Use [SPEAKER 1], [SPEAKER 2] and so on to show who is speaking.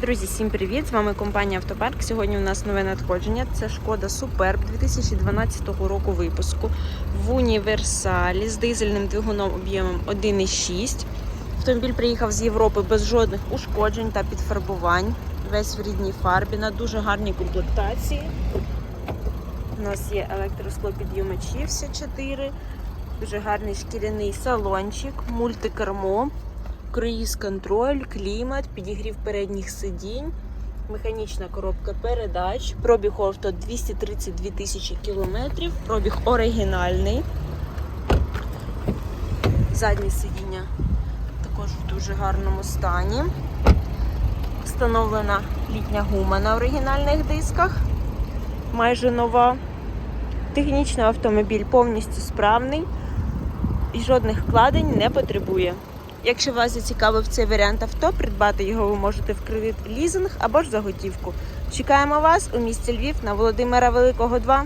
[SPEAKER 1] Друзі, всім привіт! З вами компанія Автопарк. Сьогодні у нас нове надходження. Це шкода Superb 2012 року випуску в універсалі з дизельним двигуном об'ємом 1,6. Автомобіль приїхав з Європи без жодних ушкоджень та підфарбувань. Весь в рідній фарбі на дуже гарній комплектації. У нас є електросклопідйомачі всі 4, дуже гарний шкіряний салончик, мультикермо круїз контроль, клімат, підігрів передніх сидінь, механічна коробка передач, пробіг авто 232 тисячі кілометрів, пробіг оригінальний. Заднє сидіння також в дуже гарному стані. Встановлена літня гума на оригінальних дисках, майже нова. Технічний автомобіль повністю справний і жодних вкладень не потребує. Якщо вас зацікавив цей варіант авто, придбати його ви можете в кредит лізинг або ж за готівку. Чекаємо вас у місті Львів на Володимира Великого 2.